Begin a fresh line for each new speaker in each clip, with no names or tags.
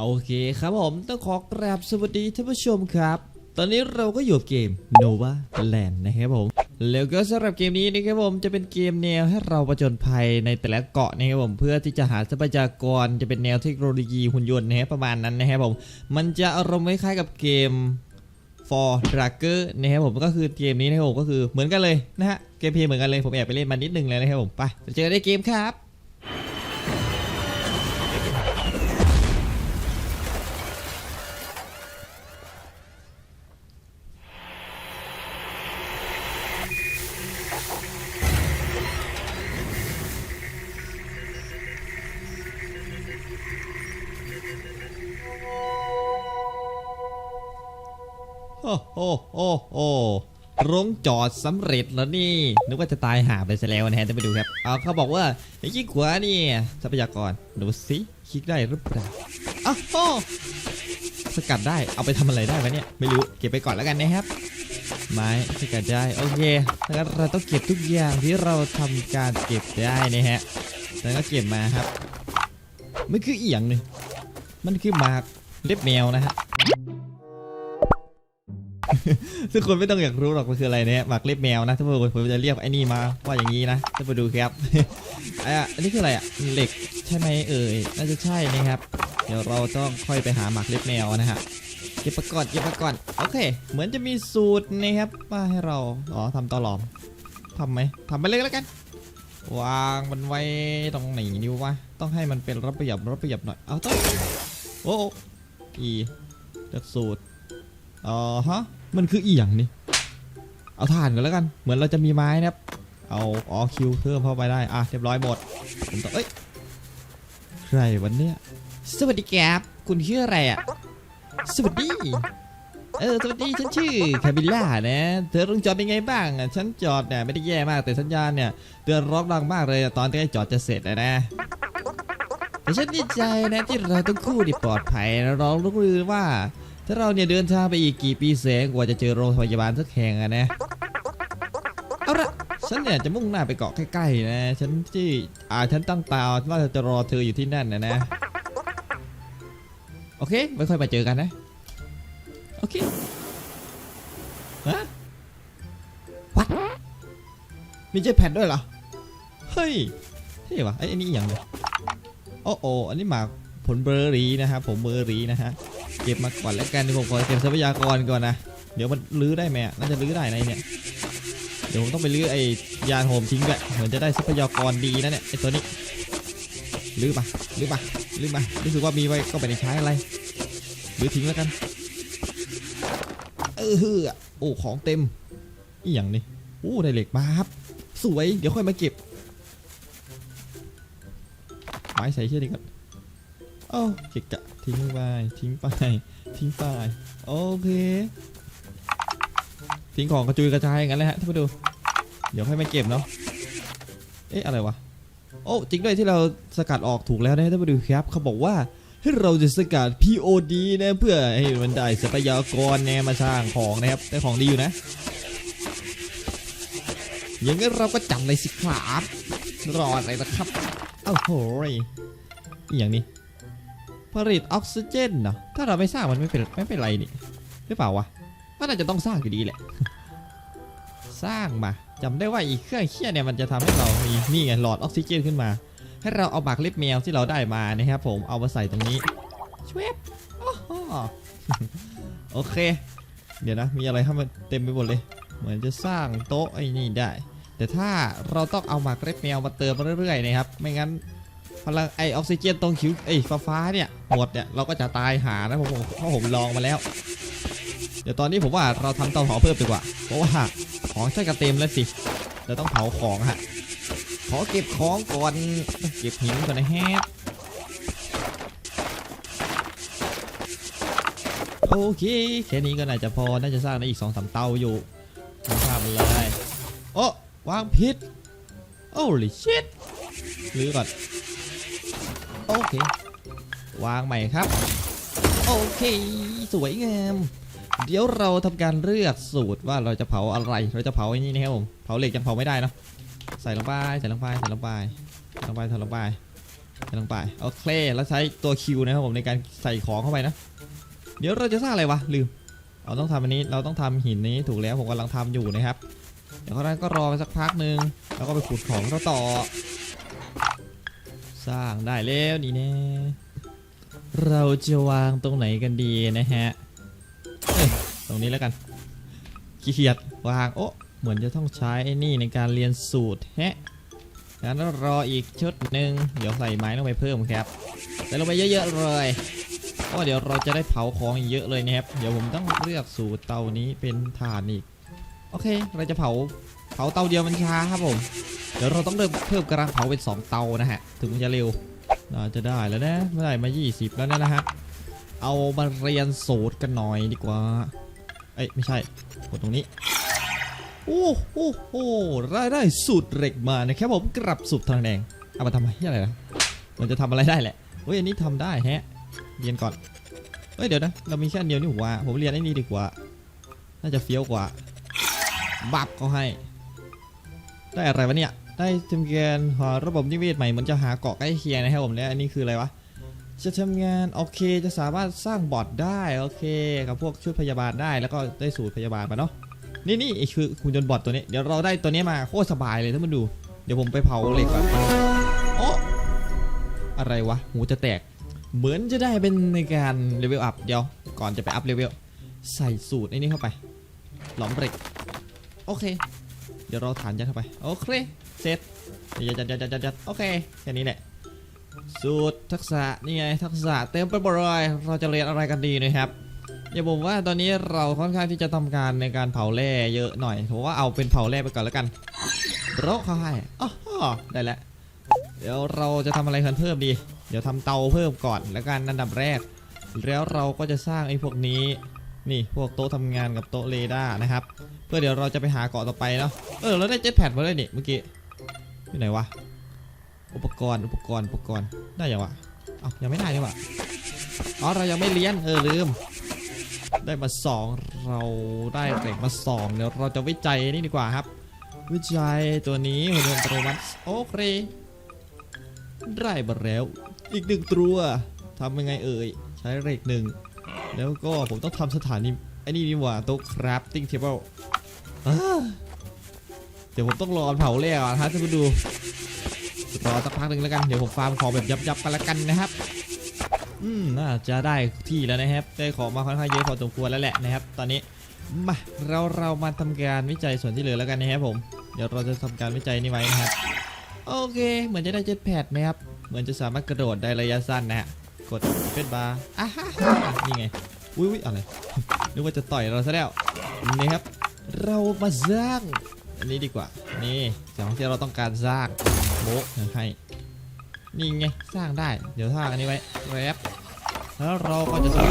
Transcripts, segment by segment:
โอเคครับผมต้องขอกราบสวัสดีท่านผู้ชมครับ ตอนนี้เราก็อยู่เกม Nova Land นะครับผม แล้วก็สำหรับเกมนี้นะครับผมจะเป็นเกมแนวให้เราประจนภัยในแต่ละเกาะนะครับผมเพื่อที่จะหาทรัพยากรจะเป็นแนวเทคโนโลยีหุ่นยนต์นะครับประมาณนั้นนะครับผม มันจะอารมณ์คล้ายๆกับเกม For d r a g e r นะครับผมก็คือเกมนี้นะครับผมก็คือเหมือนกันเลยนะฮะเกมเพลย์เหมือนกันเลยผมแอบไปเล่นมานิดนึงเลยนะครับผมไปเจอกันในเกมครับ อ้โหโอ้โหลงจอดสำเร็จแล้วนี่ นึกว่าจะตายหาไปซะแล้วนะฮะจะไปดูครับ เอาเขาบอกว่าไอ้ขี้ขวานี่ทรัพยากร ดูสิคลิกได้หรือเปล่าอ้าวโอสกัดได้ เอาไปทำอะไรได้วะเนี่ย ไม่รู้ เก็บไปก่อนแล้วกันนะครับ ไม้สกัดได้ โอเคแล้วเราต้องเก็บทุกอย่างที่เราทำการเก็บได้นะฮะ แล้วก็เก็บมาครับ มันคืออีหยังหนึ่งมันคือหมากเล็บแมวนะฮะ ทุกคนไม่ต้องอยากรู้หรอกมันคืออะไรเนี่ยหมากเล็บแมวนะถ้าผมผมจะเรียกไอ้นี่มาว่าอย่างนี้นะถ้ามาดูครับอะอันนี้คืออะไรอะเหล็กใช่ไหมเอ่ยน่าจะใช่นะครับ เดี๋ยวเราต้องค่อยไปหาหมากเล็บแมวนะฮะเก็บประกอบเก็บประกอบโอเค เหมือนจะมีสูตรนะครับว่าให้เราอ๋อทำตอหลอมทำไหมทำไปเลยแล้วกัน วางมันไว้ตรงไหนนิ้ววะต้องให้มันเป็นระเบียบระเบียบหน่อยเอาต้องโอ้โอ้อีเลือกสูตรอ๋อฮะ มันคืออีหยังนี่ เอาถ่านกันแล้วกัน เหมือนเราจะมีไม้นะครับ เอาอ๋อคิวเพิ่มเข้าไปได้ อะเรียบร้อยหมดผมต้องเอ้ย ใครวันเนี้ย สวัสดีแกบคุณชื่ออะไรอะ สวัสดี เออ สวัสดีฉันชื่อคาบิล่านะ เธอต้องจอดเป็นไงบ้างอะฉันจอดเนี่ยไม่ได้แย่มากแต่สัญญาณเนี่ยเตือนร้องดังมากเลยตอนที่จอดจะเสร็จเลยนะแต่ฉันดีใจนะที่เราทั้งคู่นี่ปลอดภัยนะร้องรู้ลือว่า ถ้าเราเนี่ยเดินทางไปอีกกี่ปีแสงกว่าจะเจอโรงพยาบาลสักแห่งอะนะ เอาละฉันเนี่ยจะมุ่งหน้าไปเกาะใกล้ๆนะ ฉันที่อ่าฉันตั้งตาว่าจะรอเธออยู่ที่นั่นนะนะ โอเค ไม่ค่อยมาเจอกันนะ โอเค ฮะวัดมีเจ็ตแพดด้วยเหรอ เฮ้ยเท่วะไอ้นี่อย่างเลยโอ้โออันนี้หมา ผลเบอร์รี่นะครับผมเบอร์รี่นะฮะเก็บมาก่อนแล้วกันเดี๋ยวผมขอเก็บทรัพยากรก่อนนะเดี๋ยวมันลื้อได้ไหมน่าจะลื้อได้ในเนี่ยเดี๋ยวผมต้องไปลื้อไอ้ยานโฮมทิ้งด้วยเหมือนจะได้ทรัพยากรดีนะเนี่ยไอ้ตัวนี้ลื้อมาลื้อมาลื้อมารู้สึกว่ามีไว้ก็ไม่ได้ใช้อะไรลื้อทิ้งแล้วกันเออฮือโอ้ของเต็มอีหยังนี่โอ้ได้เหล็กมาครับสวยเดี๋ยวค่อยมาเก็บไม้ใส่เชือกดีก่อน โอ้เกะกะทิ้งไปทิ้งไปทิ้งไปโอเคทิ้งของกระจุยกระจายอย่างนั้นเลยฮะท่านผู้ดู เดี๋ยวให้มาเก็บเนาะเอ๊ะอะไรวะโอ้จริงด้วยที่เราสกัดออกถูกแล้วนะท่านผู้ดูครับเขาบอกว่าให้เราจะสกัด POD นะเพื่อให้มันได้ทรัพยากรแนมาสร้างของนะครับได้ของดีอยู่นะอย่างนั้นเราก็จับเลยสิครับรออะไรนะครับ เอ้าโหยอย่างนี้ ผลิตออกซิเจนเนาะถ้าเราไม่สร้างมันไม่เป็นไม่เป็นไรนี่หรือเปล่าวะว่าน่าจจะต้องสร้างอยู่ดีแหละ สร้างมาจำได้ว่าอีกเครื่องเคี่ยเนี่ยมันจะทำให้เรามีนี่ไงหลอดออกซิเจนขึ้นมา ให้เราเอาหมากเล็บแมวที่เราได้มานะครับผมเอามาใส่ตรงนี้ชวบโอ้โหโอเค เดี๋ยวนะมีอะไรเข้ามาเต็มไปหมดเลย เหมือนจะสร้างโต๊ะไอ้นี่ได้ แต่ถ้าเราต้องเอาหมากเล็บแมวมาเติมมาเรื่อยๆนะครับ ไม่งั้น พลังไอออกซิเจนตรงคิวไอฟ้าฟ้าเนี่ยหมดเนี่ยเราก็จะตายหานะผมผมเพราะผมลองมาแล้ว เดี๋ยวตอนนี้ผมว่าเราทำเตาเผาเพิ่มดีกว่า เพราะว่าของใช้กระเต็มแล้วสิเราต้องเผาของฮะขอเก็บของก่อนเก็บหินก่อนนะฮะโอเคแค่นี้ก็น่าจะพอน่าจะสร้างได้อีกสองสามเตาอยู่ทำภาพมันเลยโอ้วางพิษโอ้ลิชิตรื้อก่อน โอเค วางใหม่ครับ โอเค สวยงาม เดี๋ยวเราทำการเลือกสูตรว่าเราจะเผาอะไร เราจะเผาไอ้นี่นะครับผม เผาเหล็กยังเผาไม่ได้เนะใส่ลงไป ใส่ลงไป ใส่ลงไป ใส่ลงไป ใส่ลงไป ใส่ลงไป โอเค แล้วใช้ตัวคิวนะครับผมในการใส่ของเข้าไปนะ เดี๋ยวเราจะสร้างอะไรวะลืม เราต้องทำอันนี้ เราต้องทำหินนี้ถูกแล้วผมกำลังทำอยู่นะครับ เดี๋ยวเขานั้นก็รอไปสักพักหนึ่งแล้วก็ไปขุดของเราต่อ สร้างได้แล้วนี่แน่เราจะวางตรงไหนกันดีนะฮะตรงนี้แล้วกันขี้เกียจวางโอ้เหมือนจะต้องใช้ไอ้นี่ในการเรียนสูตรแฮะงั้นรออีกชุดหนึ่งเดี๋ยวใส่ไม้ลงไปเพิ่มครับใส่ลงไปเยอะๆเลยเพราะเดี๋ยวเราจะได้เผาของเยอะเลยนะครับ เดี๋ยวผมต้องเลือกสูตรเตานี้เป็นถ่านอีก โอเค เราจะเผาเผาเตาเดียวมันช้าครับผม เดี๋ยวเราต้องเริ่มเพิ่มกำลังเผาเป็น 2 เตานะฮะ ถึงมันจะเร็วน่าจะได้แล้วนะไม่ได้มา 20 แล้วนะฮะ เอามาเรียนสูตรกันหน่อยดีกว่า เอ้ยไม่ใช่ กดตรงนี้ โอ้โหโอ้ได้ได้สูตรเหล็กมานะครับผมกลับสูตรทางแดง เอามาทำอะไมอะไรนะมันจะทำอะไรได้แหละเฮ้ยอันนี้ทำได้ฮะ เรียนก่อน เฮ้ยเดี๋ยวนะเรามีแค่เดียวนี่หว่า ผมเรียนไอ้นี่ดีกว่า น่าจะเฟี้ยวกว่า บับเขาให้ ได้อะไรวะเนี่ย ได้ทำงานหาระบบนิเวศใหม่เหมือนจะหาเกาะใกล้เคียงนะครับผมและอันนี้คืออะไรวะจะทำงานโอเคจะสามารถสร้างบอทได้โอเคกับพวกชุดพยาบาลได้แล้วก็ได้สูตรพยาบาลมาเนาะนี่นี่ไอ้คือคุณยนบอทตัวนี้เดี๋ยวเราได้ตัวนี้มาโคตรสบายเลยถ้ามันดู เดี๋ยวผมไปเผาเหล็กก่อนโอ้อะไรวะหูจะแตก เหมือนจะได้เป็นในการเลเวลอัพเดี๋ยวก่อนจะไปอัพเลเวลใส่สูตรไอ้นี่เข้าไป หลอมเหล็กโอเค เดี๋ยวเราฐานยัดเข้าไปโอเค เสร็จยัดยัดยัดยัดยัดยัดโอเคแค่นี้แหละสูตรทักษะนี่ไงทักษะเต็มไปหมดเลยเราจะเรียนอะไรกันดีนะครับอย่าบอกว่าตอนนี้เราค่อนข้างที่จะทำการในการเผาแร่เยอะหน่อยผมว่าเอาเป็นเผาแร่ไปก่อนแล้วกันโรคเขาให้อ๋อได้แล้วเดี๋ยวเราจะทำอะไรกันเพิ่มดี เดี๋ยวทำเตาเพิ่มก่อนแล้วกันอันดับแรก แล้วเราก็จะสร้างไอ้พวกนี้นี่พวกโต๊ะทำงานกับโต๊ะเรดาร์นะครับ เพื่อเดี๋ยวเราจะไปหาเกาะต่อไปเนาะเออเราได้เจ็ตแพดมาด้วยนี่เมื่อกี้ อยู่ไหนวะ อุปกรณ์ อุปกรณ์ อุปกรณ์ ได้ยังวะเอ้ายังไม่ได้นี่วะอ๋อ เรายังไม่เลี้ยน เออ ลืม ได้มาสองเราได้เหล็กมาสองเดี๋ยวเราจะวิจัยนี่ดีกว่าครับ วิจัยตัวนี้หุ่นยนต์อัตโนมัติโอเค ได้มาแล้ว อีกหนึ่งตัวทำยังไงเอ่ย ใช้เหล็กหนึ่ง แล้วก็ผมต้องทำสถานีไอ้นี่นี่หว่าโต๊ะคราฟติ้งเทเบิล ดี๋ยวผมต้องรอเผาแร่ก่อนฮะท่านผู้ดูรอสักพักหนึ่งแล้วกัน เดี๋ยวผมฟาร์มของแบบยับๆกันล้วกันนะครับ อืมน่าจะได้ที่แล้วนะครับ ได้ของมาค่อนข้างเยอะพอสมควรแล้วแหละนะครับ ตอนนี้ มา เราเรามาทำการวิจัยส่วนที่เหลือแล้วกันนะครับผม เดี๋ยวเราจะทำการวิจัยนี่ไว้นะครับ โอเค เหมือนจะได้เจ็ตแพดไหมครับ เหมือนจะสามารถกระโดดได้ระยะสั้นนะฮะ กดเป็นบาร์อะฮะนี่ไง อุ้ยอุ้ยอะไร นึกว่าจะต่อยเราซะแล้ว นี่ครับ เรามาสร้าง อันนี้ดีกว่า นี่สิ่งที่เราต้องการสร้างโบกให้ นี่ไงสร้างได้ เดี๋ยวสร้างอันนี้ไว้แรปแล้วเราก็จะสร้าง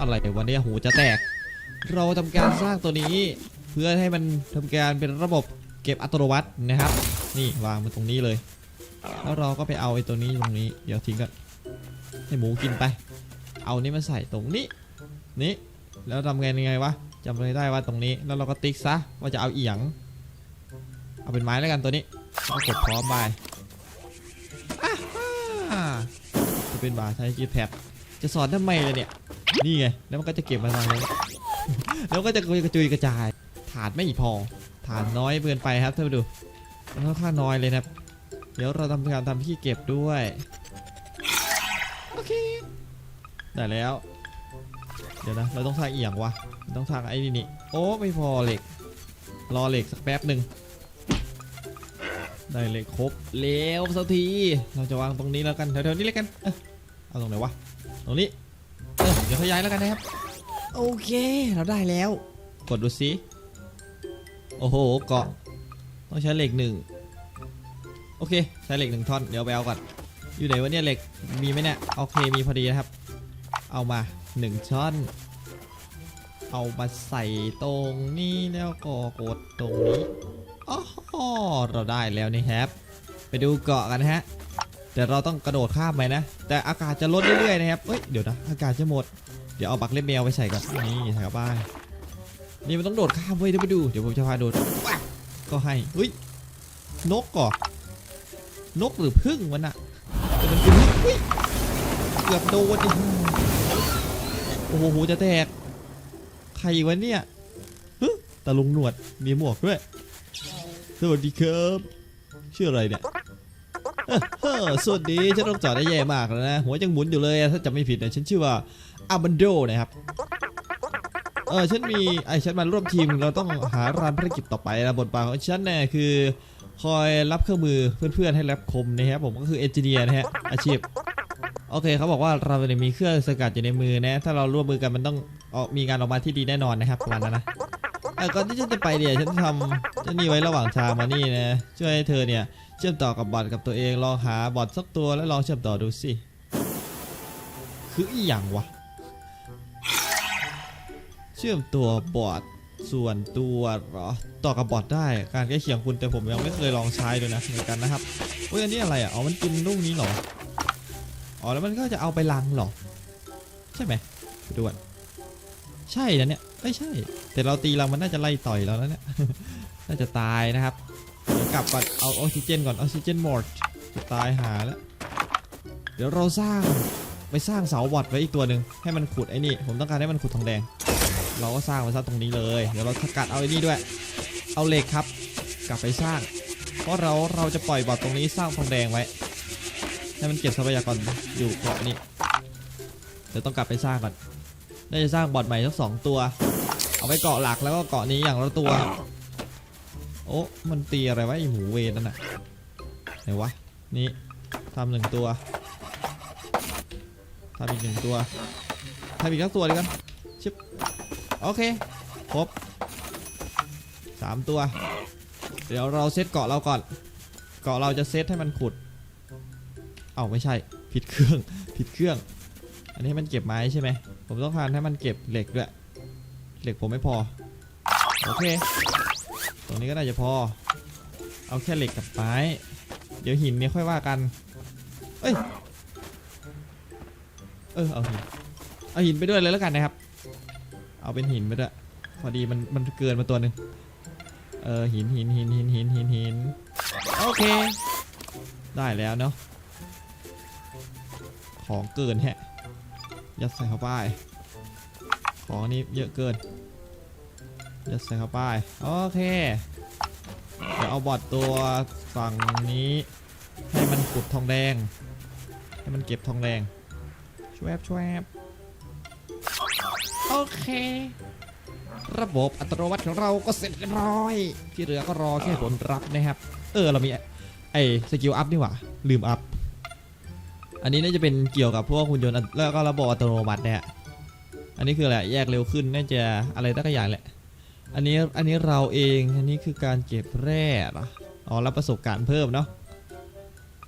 อะไรวันนี้หูจะแตก เราทำการสร้างตัวนี้ เพื่อให้มันทำการเป็นระบบเก็บอัตโนมัตินะครับ นี่วางมันตรงนี้เลย แล้วเราก็ไปเอาไอ้ตัวนี้ตรงนี้ เดี๋ยวทิ้งกันให้หมูกินไป เอานี้มาใส่ตรงนี้ นี่ แล้วทำไงยังไงวะ จำไม่ได้ว่าตรงนี้แล้วเราก็ติ๊กซะว่าจะเอาเอียง เอาเป็นไม้แล้วกันตัวนี้แล้วก็กดพร้อมไปจะเป็นบาใช้จีแพดจะสอนทำไมเลยเนี่ย นี่ไง แล้วมันก็จะเก็บมาทางนี้แล้วก็จะกระจุยกระจาย ฐานไม่พอ ฐานน้อยเกินไปครับท่านผู้ดูมันค่อนข้างน้อยเลยนะครับเดี๋ยวเราทำการทำที่เก็บด้วย โอเค ได้แล้ว ดี๋ยวนะ เราต้องสร้างเอียงวะต้องสร้างไอ้นี่นี่ โอ้ไม่พอเหล็ก รอเหล็กสักแป๊บหนึ่งได้เหล็กครบแล้วสักที เราจะวางตรงนี้แล้วกันแถวๆนี้แล้วกัน เอาตรงไหนวะ ตรงนี้ เออเดี๋ยวเขาย้ายแล้วกันนะครับ โอเค เราได้แล้ว กดดูสิ โอ้โห เกาะ ต้องใช้เหล็กหนึ่งโอเค ใช้เหล็กหนึ่งท่อน เดี๋ยวไปเอาก่อน อยู่ไหนวะเนี่ยเหล็ก มีไหมเนี่ย โอเค มีพอดีนะครับ เอามา หนึ่งช้อน เอามาใส่ตรงนี้แล้วก็กดตรงนี้อ๋อเราได้แล้วนี่ครับ ไปดูเกาะกันนะฮะแต่เราต้องกระโดดข้ามไปนะ แต่อากาศจะลดเรื่อยๆนะครับเฮ้ยเดี๋ยวนะอากาศจะหมดเดี๋ยวเอาบักเล็บแมวไปใส่ก่อนนี่ใส่กับบ้านนี่มันต้องโดดข้ามเว้ยเดี๋ยวไปดูเดี๋ยวผมจะพาโดดก็ให้เฮ้ยนกก่อนกหรือพึ่งมันอะแต่มันคือพึ่งอุ๊ยเกือบโดนดิ โอ้โหจะแตก ใครวะเนี่ยฮึตาลุงหนวดมีหมวกด้วย สวัสดีครับชื่ออะไรเนี่ยสวัสดีฉันต้องจอดได้แย่มากแล้วนะ หัวยังหมุนอยู่เลย ถ้าจำไม่ผิดนะฉันชื่อว่าอาบันโดนะครับเออฉันมีไอฉันมาร่วมทีมเราต้องหารานภารกิจต่อไปนะบทบาทของฉันเนี่ยคือ คอยรับเครื่องมือเพื่อนๆให้แลบคมนะครับผมก็คือเอนจิเนียร์นะฮะอาชีพ โอเคเขาบอกว่าเราเนี่ยมีเครื่องสกัดอยู่ในมือนะ ถ้าเราร่วมมือกันมันต้องออกมีงานออกมาที่ดีแน่นอนนะครับประมาณนั้นนะเออก่อนที่ฉันจะไปเนี่ยวฉันทำเจ้านี่ไว้ระหว่างทางมานี่นะ ช่วยให้เธอเนี่ยเชื่อมต่อกับบอทกับตัวเองลองหาบอทสักตัวแล้วลองเชื่อมต่อดูสิ คืออีหยังวะ เชื่อมตัวบอทส่วนตัวเหรอต่อกับบอทได้การใกล้เคียงคุณแต่ผมยังไม่เคยลองใช้เลยนะเหมือนกันนะครับเฮ้ยอันนี้อะไรอะอ๋อมันกินลูกนี้เหรอ อ๋อแล้วมันก็จะเอาไปลังหรอ ใช่ไหมไปดูก่อนใช่นะเนี่ยไม่ใช่ แต่เราตีลังมันน่าจะไล่ต่อยเราแล้วเนี่ย น่าจะตายนะครับ กลับก่อนเอาออกซิเจนก่อนออกซิเจนหมดจะตายหาแล้ว เดี๋ยวเราสร้างไปสร้างเสาบอดไว้อีกตัวหนึ่งให้มันขุดไอ้นี่ ผมต้องการให้มันขุดทองแดง เราก็สร้างไว้ซะตรงนี้เลย เดี๋ยวเราสกัดเอาไอ้นี่ด้วย เอาเหล็กครับ กลับไปสร้าง เพราะเราเราจะปล่อยบอดตรงนี้สร้างทองแดงไว้ ให้มันเก็บทรัพยากรอยู่เกาะนี้เดี๋ยวต้องกลับไปสร้างก่อนน่าจะสร้างบอดใหม่ทั้งสองตัว เอาไว้เกาะหลักแล้วก็เกาะนี้อย่างละตัว โอ้มันตีอะไรวะไอหมูเวนนั่นน่ะไหนวะนี่ทำหนึ่งตัวทำอีกหนึ่งตัวทำอีกสักตัวดีกันชิบโอเคครบสามตัว เดี๋ยวเราเซตเกาะเราก่อน เกาะเราจะเซตให้มันขุด เอาไม่ใช่ผิดเครื่องผิดเครื่อง อันนี้ให้มันเก็บไม้ใช่ไหมผมต้องการให้มันเก็บเหล็กด้วยเหล็กผมไม่พอโอเค ตรงนี้ก็น่าจะพอ เอาแค่เหล็กกับไม้ เดี๋ยวหินเนี่ยค่อยว่ากัน เอ้ย เออเอาหิน เอาหินไปด้วยเลยแล้วกันนะครับ เอาเป็นหินไปด้วย พอดีมันมันเกินมาตัวหนึ่งเออหินหินหินหินหินหินหินโอเค ได้แล้วเนาะ ของเกินแฮะ ยัดใส่เข้าไป ของนี่เยอะเกิน ยัดใส่เข้าไป โอเค เดี๋ยวเอาบอดตัวฝั่งนี้ ให้มันขุดทองแดง ให้มันเก็บทองแดงชวบชวบโอเค ระบบอัตโนมัติของเราก็เสร็จเรียบร้อย ที่เหลือก็รอแค่ผลรับนะครับ เออเรามีไอ้สกิลอัพนี่หว่า ลืมอัพ อันนี้น่าจะเป็นเกี่ยวกับพวกหุ่นยนต์แล้วก็ระบบอัตโนมัติเนี่ยอันนี้คืออะไรแยกเร็วขึ้นน่าจะอะไรตั้งอย่างแหละ อันนี้อันนี้เราเองอันนี้คือการเก็บแร่อ๋อรับประสบการณ์เพิ่มเนาะ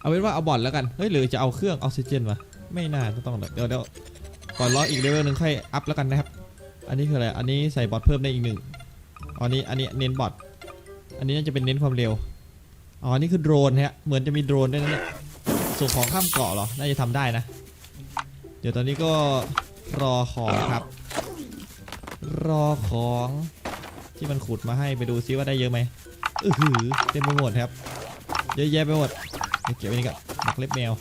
เอาเป็นว่าเอาบอดแล้วกันเฮ้ยหรือจะเอาเครื่องออกซิเจนวะไม่น่าจะต้องเดี๋ยวเดี๋ยวก่อนรออีกเลเวลหนึ่งค่อยอัพแล้วกันนะครับ อันนี้คืออะไรอันนี้ใส่บอดเพิ่มได้อีกหนึ่งอ๋ออันนี้อันนี้เน้นบอดอันนี้น่าจะเป็นเน้นความเร็วอ๋อนนี่คือโดรนฮะเหมือนจะมีโดรนด้วยนะเนี่ย ส่งของข้ามเกาะเหรอ น่าจะทำได้นะ เดี๋ยวตอนนี้ก็รอของครับ รอของที่มันขุดมาให้ไปดูซิว่าได้เยอะไหมอือหือเต็มไปหมดครับ เยอะแยะไปหมด เก็บไว้นี่ก่อนหักเล็บแมว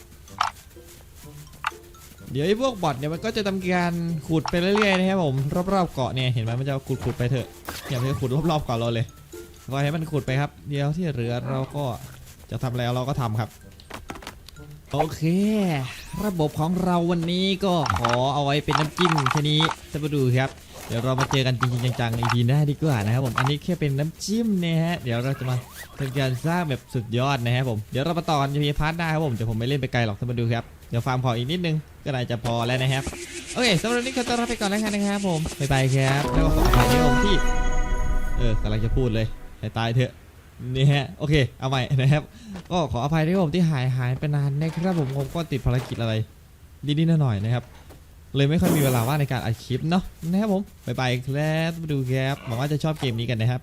เดี๋ยวไอ้พวกบอทเนี่ยมันก็จะทำการขุดไปเรื่อยๆนะครับผมรอบๆเกาะเนี่ยเห็นไหมมันจะขุดๆไปเถอะอย่าไปขุดรอบๆเกาะเราเลยปล่อให้มันขุดไปครับ เดี๋ยวที่เหลือเราก็จะทำแล้วเราก็ทำครับ โอเค ระบบของเราวันนี้ก็ขอเอาไว้เป็นน้ำจิ้มแค่นี้จะมาดูครับ เดี๋ยวเรามาเจอกันจริงๆจังๆใน EP หน้าดีกว่านะครับผมอันนี้แค่เป็นน้ำจิ้มนะฮะเดี๋ยวเราจะมาทำการสร้างแบบสุดยอดนะครับผมเดี๋ยวเรามาต่อกันในพาร์ทหน้าครับผมเดี๋ยวผมไม่เล่นไปไกลหรอกท่านมาดูครับเดี๋ยวฟาร์มขออีกนิดนึงก็น่าจะพอแล้วนะครับโอเคสำหรับวันนี้ก็ต้องลาไปก่อนแล้วกันนะครับผมบ๊ายบายครับแล้วก็ขออภัยที่ผมที่เออกำลังจะพูดเลยตายเถอะ นี่ฮะโอเคเอาใหม่นะครับ ก็ขออภัยด้วยผมที่หายหายไปนานนะครับผมผมก็ติดภารกิจอะไรนิดๆหน่อยๆนะครับ เลยไม่ค่อยมีเวลาว่างในการอัดคลิปเนาะนะครับผมบายบายครับมาดูแกรบหวังว่าจะชอบเกมนี้กันนะครับ